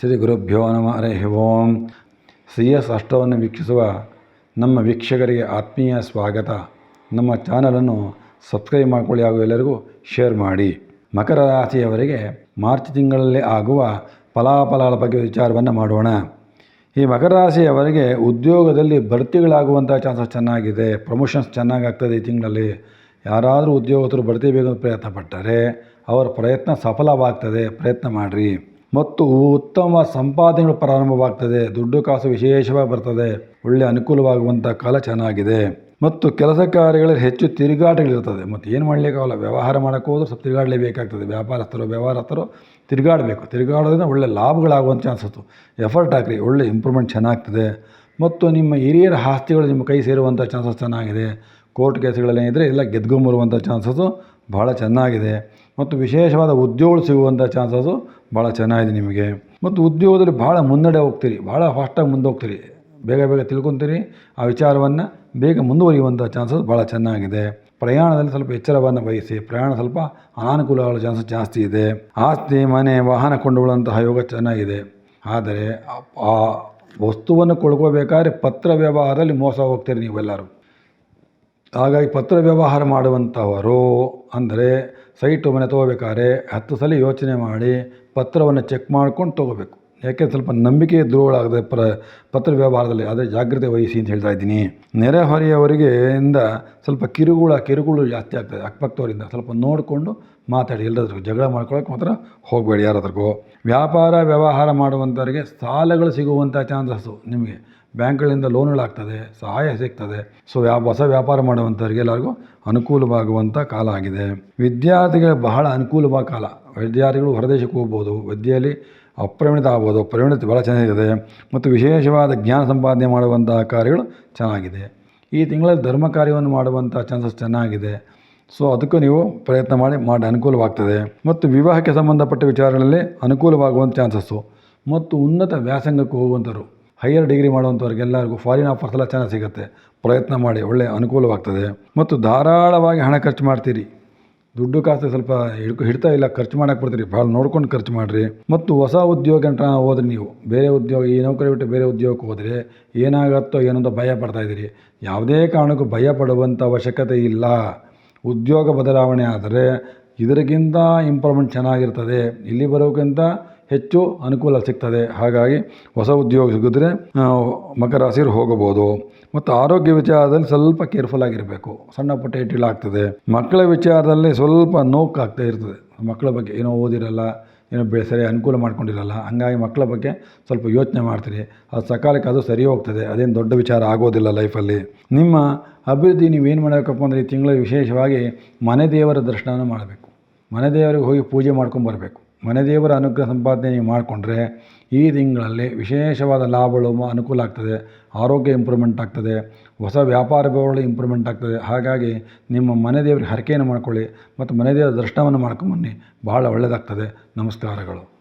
ಶ್ರೀ ಗುರುಭ್ಯೋ ನಮಃ, ಹರೇ ಓಂ. C S ಅಷ್ಟವನ್ನು ವೀಕ್ಷಿಸುವ ನಮ್ಮ ವೀಕ್ಷಕರಿಗೆ ಆತ್ಮೀಯ ಸ್ವಾಗತ. ನಮ್ಮ ಚಾನಲನ್ನು ಸಬ್ಸ್ಕ್ರೈಬ್ ಮಾಡಿಕೊಳ್ಳಿ ಹಾಗೂ ಎಲ್ಲರಿಗೂ ಶೇರ್ ಮಾಡಿ. ಮಕರ ರಾಶಿಯವರಿಗೆ ಮಾರ್ಚ್ ತಿಂಗಳಲ್ಲಿ ಆಗುವ ಫಲಾಫಲಗಳ ಬಗ್ಗೆ ವಿಚಾರವನ್ನು ಮಾಡೋಣ. ಈ ಮಕರ ರಾಶಿಯವರಿಗೆ ಉದ್ಯೋಗದಲ್ಲಿ ಭರ್ತಿಗಳಾಗುವಂಥ ಚಾನ್ಸಸ್ ಚೆನ್ನಾಗಿದೆ ಪ್ರಮೋಷನ್ಸ್ ಚೆನ್ನಾಗಿ ಆಗ್ತದೆ ಈ ತಿಂಗಳಲ್ಲಿ. ಯಾರಾದರೂ ಉದ್ಯೋಗಸ್ಥರು ಬಡ್ತಿ ಬೇಕು ಪ್ರಯತ್ನ ಪಟ್ಟರೆ ಅವರ ಪ್ರಯತ್ನ ಸಫಲವಾಗ್ತದೆ, ಪ್ರಯತ್ನ ಮಾಡಿರಿ. ಮತ್ತು ಉತ್ತಮ ಸಂಪಾದನೆಗಳು ಪ್ರಾರಂಭವಾಗ್ತದೆ. ದುಡ್ಡು ಕಾಸು ವಿಶೇಷವಾಗಿ ಬರ್ತದೆ. ಒಳ್ಳೆ ಅನುಕೂಲವಾಗುವಂಥ ಕಾಲ ಚೆನ್ನಾಗಿದೆ. ಮತ್ತು ಕೆಲಸ ಕಾರ್ಯಗಳಲ್ಲಿ ಹೆಚ್ಚು ತಿರುಗಾಟಗಳಿರ್ತದೆ. ಮತ್ತು ಏನು ಮಾಡಲಿಕ್ಕಾಗಲ್ಲ. ವ್ಯವಹಾರ ಮಾಡೋಕ್ಕೆ ಹೋದ್ರೆ ಸ್ವಲ್ಪ ತಿರುಗಾಡಲೇಬೇಕಾಗ್ತದೆ. ವ್ಯಾಪಾರಸ್ಥರು, ವ್ಯವಹಾರಸ್ಥರು ತಿರುಗಾಡಬೇಕು. ತಿರುಗಾಡೋದ್ರಿಂದ ಒಳ್ಳೆ ಲಾಭಗಳಾಗುವಂಥ ಇತ್ತು ಎಫರ್ಟ್ ಹಾಕ್ರಿ. ಒಳ್ಳೆ ಇಂಪ್ರೂವ್ಮೆಂಟ್ ಚೆನ್ನಾಗ್ತದೆ. ಮತ್ತು ನಿಮ್ಮ ಹಿರಿಯರ ಆಸ್ತಿಗಳು ನಿಮ್ಮ ಕೈ ಸೇರುವಂಥ ಚಾನ್ಸಸ್ ಚೆನ್ನಾಗಿದೆ. ಕೋರ್ಟ್ ಕೇಸ್ಗಳೇನಿದ್ದರೆ ಎಲ್ಲ ಗೆದ್ಕೊಂಬರುವಂಥ ಚಾನ್ಸಸ್ಸು ಭಾಳ ಚೆನ್ನಾಗಿದೆ. ಮತ್ತು ವಿಶೇಷವಾದ ಉದ್ಯೋಗ ಸಿಗುವಂಥ ಚಾನ್ಸಸ್ಸು ಭಾಳ ಚೆನ್ನಾಗಿದೆ ನಿಮಗೆ. ಮತ್ತು ಉದ್ಯೋಗದಲ್ಲಿ ಭಾಳ ಮುನ್ನಡೆ ಹೋಗ್ತೀರಿ, ಭಾಳ ಫಾಸ್ಟಾಗಿ ಮುಂದೆ ಹೋಗ್ತೀರಿ. ಬೇಗ ಬೇಗ ತಿಳ್ಕೊತೀರಿ, ಆ ವಿಚಾರವನ್ನು ಬೇಗ ಮುಂದುವರಿಯುವಂಥ ಚಾನ್ಸಸ್ ಭಾಳ ಚೆನ್ನಾಗಿದೆ. ಪ್ರಯಾಣದಲ್ಲಿ ಸ್ವಲ್ಪ ಎಚ್ಚರವನ್ನು ವಹಿಸಿ, ಪ್ರಯಾಣ ಸ್ವಲ್ಪ ಅನಾನುಕೂಲಗಳ ಚಾನ್ಸಸ್ ಜಾಸ್ತಿ ಇದೆ. ಆಸ್ತಿ, ಮನೆ, ವಾಹನ ಕೊಂಡುಕೊಳ್ಳುವಂತಹ ಯೋಗ ಚೆನ್ನಾಗಿದೆ. ಆದರೆ ಆ ವಸ್ತುವನ್ನು ಕೊಳ್ಳಬೇಕಾದ್ರೆ ಪತ್ರ ವ್ಯವಹಾರದಲ್ಲಿ ಮೋಸ ಹೋಗ್ತೀರಿ ನೀವೆಲ್ಲರೂ. ಹಾಗಾಗಿ ಪತ್ರ ವ್ಯವಹಾರ ಮಾಡುವಂಥವರು ಅಂದರೆ ಸೈಟು ಮನೆ ತೊಗೋಬೇಕಾದ್ರೆ ಹತ್ತು ಸಲ ಯೋಚನೆ ಮಾಡಿ ಪತ್ರವನ್ನು ಚೆಕ್ ಮಾಡ್ಕೊಂಡು ತೊಗೋಬೇಕು. ಯಾಕೆ ಸ್ವಲ್ಪ ನಂಬಿಕೆ ದ್ರೋಹಗಳಾಗದೆ ಪ್ರ ಪತ್ರ ವ್ಯವಹಾರದಲ್ಲಿ ಆದರೆ ಜಾಗ್ರತೆ ವಹಿಸಿ ಅಂತ ಹೇಳ್ತಾ ಇದ್ದೀನಿ. ನೆರೆಹೊರೆಯವರಿಗೆ ಇಂದ ಸ್ವಲ್ಪ ಕಿರುಗುಳ ಕಿರುಗುಳು ಜಾಸ್ತಿ ಆಗ್ತದೆ. ಅಕ್ಕಪಕ್ಕದವರಿಂದ ಸ್ವಲ್ಪ ನೋಡಿಕೊಂಡು ಮಾತಾಡಿ. ಎಲ್ಲದ್ರಿಗೂ ಜಗಳ ಮಾಡ್ಕೊಳ್ಳೋಕೆ ಮಾತ್ರ ಹೋಗಬೇಡಿ ಯಾರಾದ್ರಿಗೂ. ವ್ಯಾಪಾರ ವ್ಯವಹಾರ ಮಾಡುವಂಥವರಿಗೆ ಸಾಲಗಳು ಸಿಗುವಂಥ ಚಾನ್ಸಸ್ಸು ನಿಮಗೆ. ಬ್ಯಾಂಕ್ಗಳಿಂದ ಲೋನ್ಗಳಾಗ್ತದೆ ಸಹಾಯ ಸಿಗ್ತದೆ. ಸೊ ವ್ಯಾ, ಹೊಸ ವ್ಯಾಪಾರ ಮಾಡುವಂಥವ್ರಿಗೆ ಎಲ್ಲರಿಗೂ ಅನುಕೂಲವಾಗುವಂಥ ಕಾಲ ಆಗಿದೆ. ವಿದ್ಯಾರ್ಥಿಗಳ ಬಹಳ ಅನುಕೂಲವಾದ ಕಾಲ. ವಿದ್ಯಾರ್ಥಿಗಳು ಹೊರದೇಶಕ್ಕೆ ಹೋಗ್ಬೋದು, ವಿದ್ಯೆಯಲ್ಲಿ ಅಪ್ರವಣಿತ ಆಗ್ಬೋದು. ಪರಿಣಿತಿ ಭಾಳ ಚೆನ್ನಾಗಿದೆ. ಮತ್ತು ವಿಶೇಷವಾದ ಜ್ಞಾನ ಸಂಪಾದನೆ ಮಾಡುವಂತಹ ಕಾರ್ಯಗಳು ಚೆನ್ನಾಗಿದೆ. ಈ ತಿಂಗಳಲ್ಲಿ ಧರ್ಮ ಕಾರ್ಯವನ್ನು ಮಾಡುವಂಥ ಚಾನ್ಸಸ್ ಚೆನ್ನಾಗಿದೆ. ಸೊ ಅದಕ್ಕೂ ನೀವು ಪ್ರಯತ್ನ ಮಾಡಿ ಮಾಡಿ ಅನುಕೂಲವಾಗ್ತದೆ. ಮತ್ತು ವಿವಾಹಕ್ಕೆ ಸಂಬಂಧಪಟ್ಟ ವಿಚಾರಗಳಲ್ಲಿ ಅನುಕೂಲವಾಗುವಂಥ ಚಾನ್ಸಸ್ಸು. ಮತ್ತು ಉನ್ನತ ವ್ಯಾಸಂಗಕ್ಕೆ ಹೋಗುವಂಥವ್ರು. ಹೈಯರ್ ಡಿಗ್ರಿ ಮಾಡುವಂಥವ್ರಿಗೆಲ್ಲರಿಗೂ ಫಾರಿನ್ ಆಫರ್ಸ್ ಎಲ್ಲ ಚೆನ್ನಾಗಿ ಸಿಗುತ್ತೆ. ಪ್ರಯತ್ನ ಮಾಡಿ ಒಳ್ಳೆಯ ಅನುಕೂಲವಾಗ್ತದೆ. ಮತ್ತು ಧಾರಾಳವಾಗಿ ಹಣ ಖರ್ಚು ಮಾಡ್ತೀರಿ. ದುಡ್ಡು ಕಾಸು ಸ್ವಲ್ಪ ಹಿಡ್ಕೊ, ಹಿಡ್ತಾ ಇಲ್ಲ, ಖರ್ಚು ಮಾಡೋಕೆ ಬರ್ತೀರಿ. ಭಾಳ ನೋಡ್ಕೊಂಡು ಖರ್ಚು ಮಾಡಿರಿ. ಮತ್ತು ಹೊಸ ಉದ್ಯೋಗ ಅಂತ ಹೋದ್ರೆ ನೀವು, ಬೇರೆ ಉದ್ಯೋಗ, ಈ ನೌಕರಿ ಬಿಟ್ಟು ಬೇರೆ ಉದ್ಯೋಗಕ್ಕೆ ಹೋದರೆ ಏನಾಗುತ್ತೋ ಏನಂತ ಭಯ ಪಡ್ತಾ ಇದ್ದೀರಿ. ಯಾವುದೇ ಕಾರಣಕ್ಕೂ ಭಯ ಪಡುವಂಥ ಅವಶ್ಯಕತೆ ಇಲ್ಲ. ಉದ್ಯೋಗ ಬದಲಾವಣೆ ಆದರೆ ಇದರಿಗಿಂತ ಇಂಪ್ರೂವ್ಮೆಂಟ್ ಚೆನ್ನಾಗಿರ್ತದೆ. ಇಲ್ಲಿ ಬರೋಕ್ಕಿಂತ ಹೆಚ್ಚು ಅನುಕೂಲ ಸಿಗ್ತದೆ. ಹಾಗಾಗಿ ಹೊಸ ಉದ್ಯೋಗ ಸಿಗಿದ್ರೆ ಮಕರ ರಾಶಿಯರು ಹೋಗಬಹುದು. ಮತ್ತು ಆರೋಗ್ಯ ವಿಚಾರದಲ್ಲಿ ಸ್ವಲ್ಪ ಕೇರ್ಫುಲ್ ಆಗಿರಬೇಕು. ಸಣ್ಣ ಪುಟ್ಟ ಇಟ್ಟಿಲಾಗ್ತದೆ ಮಕ್ಕಳ ವಿಚಾರದಲ್ಲಿ ಸ್ವಲ್ಪ ನೋವು ಆಗ್ತಾ ಇರ್ತದೆ. ಮಕ್ಕಳ ಬಗ್ಗೆ ಏನೋ ಓದಿರಲ್ಲ, ಏನೋ ಬೆ, ಸರಿ ಅನುಕೂಲ ಮಾಡ್ಕೊಂಡಿರಲ್ಲ, ಹಂಗಾಗಿ ಮಕ್ಕಳ ಬಗ್ಗೆ ಸ್ವಲ್ಪ ಯೋಚನೆ ಮಾಡ್ತೀರಿ. ಅದು ಸಕಾಲಕ್ಕೆ ಅದು ಸರಿ ಹೋಗ್ತದೆ. ಅದೇನು ದೊಡ್ಡ ವಿಚಾರ ಆಗೋದಿಲ್ಲ ಲೈಫಲ್ಲಿ ನಿಮ್ಮ ಅಭಿವೃದ್ಧಿ ನೀವೇನು ಮಾಡಬೇಕಪ್ಪ ಅಂದರೆ ಈ ತಿಂಗಳು ವಿಶೇಷವಾಗಿ ಮನೆ ದೇವರ ದರ್ಶನವನ್ನು ಮಾಡಬೇಕು. ಮನೆ ದೇವರಿಗೆ ಹೋಗಿ ಪೂಜೆ ಮಾಡ್ಕೊಂಬರ್ಬೇಕು ಮನೆ ದೇವರ ಅನುಗ್ರಹ ಸಂಪಾದನೆ ನೀವು ಮಾಡಿಕೊಂಡ್ರೆ ಈ ತಿಂಗಳಲ್ಲಿ ವಿಶೇಷವಾದ ಲಾಭಗಳು ಅನುಕೂಲ ಆಗ್ತದೆ. ಆರೋಗ್ಯ ಇಂಪ್ರೂವ್ಮೆಂಟ್ ಆಗ್ತದೆ. ಹೊಸ ವ್ಯಾಪಾರ ಬೆಳವಣಿಗೆ ಇಂಪ್ರೂವ್ಮೆಂಟ್ ಆಗ್ತದೆ. ಹಾಗಾಗಿ ನಿಮ್ಮ ಮನೆ ದೇವರಿಗೆ ಹರಕೆಯನ್ನು ಮಾಡ್ಕೊಳ್ಳಿ ಮತ್ತು ಮನೆ ದೇವರ ದರ್ಶನವನ್ನು ಮಾಡ್ಕೊಂಬನ್ನಿ. ಭಾಳ ಒಳ್ಳೆಯದಾಗ್ತದೆ ನಮಸ್ಕಾರಗಳು.